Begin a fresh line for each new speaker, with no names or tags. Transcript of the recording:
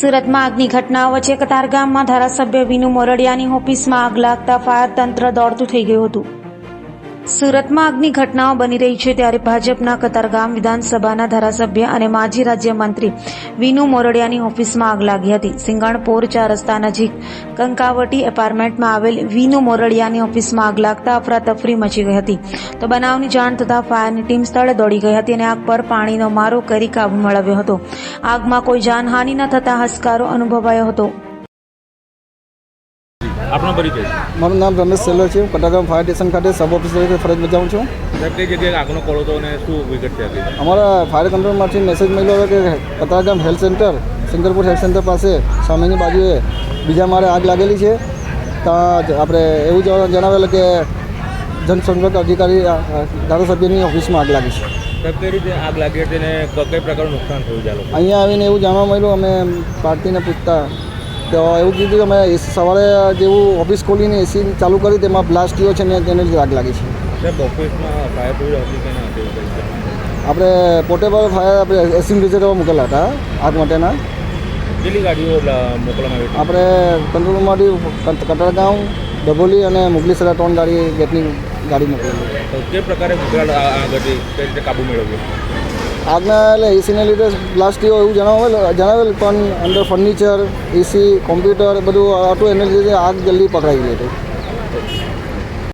સુરતમાં આગની ઘટનાઓ વચ્ચે કતારગામમાં ધારાસભ્ય વિનુ મોરડિયાની ઓફિસમાં આગ લાગતા ફાયર તંત્ર દોડતું થઈ ગયું હતું. સુરતમાં આગની ઘટનાઓ બની રહી છે ત્યારે ભાજપના કતારગામ વિધાનસભાના ધારાસભ્ય અને માજી રાજ્યમંત્રી વિનુ મોરડિયાની ઓફિસમાં આગ લાગી હતી. સિંગણપોર ચાર રસ્તા નજીક કંકાવટી એપાર્ટમેન્ટમાં આવેલ વિનુ મોરડિયાની ઓફિસમાં આગ લાગતા અફરાતફરી મચી ગઈ હતી. તો બનાવની જાણ થતાં ફાયરની ટીમ સ્થળે દોડી ગઈ હતી અને આગ પર પાણીનો મારો કરી કાબુ મેળવ્યો હતો. આગમાં કોઈ જાનહાનિ ન થતાં હસકારો અનુભવાયો હતો.
આપનો પરિચય
મારું નામ રમેશ સેલર છે. હું કટાગામ ફાયર સ્ટેશન ખાતે સબ ઓફિસર તરીકે ફરજ બજાવું છું.
સાહેબ કઈ જગ્યાએ આગનો કોળો હતો અને શું વિગત છે
અમારા ફાયર કંટ્રોલમાંથી મેસેજ મળ્યો હતો કે Katargam health centre Singarpur health centre પાસે સામેની બાજુએ બીજા મારે આગ લાગેલી છે. ત્યાં આપણે એવું જણા- જણાવેલું કે જનસંપર્ક અધિકારી ધારાસભ્યની ઓફિસમાં આગ લાગી છે.
કઈ રીતે આગ લાગી હતી અને કઈ પ્રકારનું નુકસાન થયું ચાલો
અહીંયા આવીને એવું જાણવા મળ્યું અમે પાર્ટીને પૂછતા તો એવું કીધું કે અમે એસી સવારે જેવું ઓફિસ ખોલીને એસી ચાલુ કરી તેમાં બ્લાસ્ટ થયો છે ને તેને આગ લાગી છે? આપણે પોર્ટેબલ ફાયર આપણે એસી રિઝર્વ મૂકેલા હતા આગ માટેના.
કેટલી ગાડીઓ મોકલવામાં આવી
આપણે કંટ્રોલમાંથી કટારગાંવ ડબોલી અને મુગલીસરા ત્રણ ગાડી ગેટની ગાડી મોકલેલી.
કે પ્રકારે વિકરાળ આ- આગ કઈ રીતે કાબુ મેળવ્યો?
આગના એટલે એસીને લીધે બ્લાસ્ટ થયો એવું જણાવેલ જણાવેલ, પણ અંદર ફર્નિચર એસી કોમ્પ્યુટર બધું હતું એને લીધે આગ જલ્દી પકડાઈ ગઈ હતી.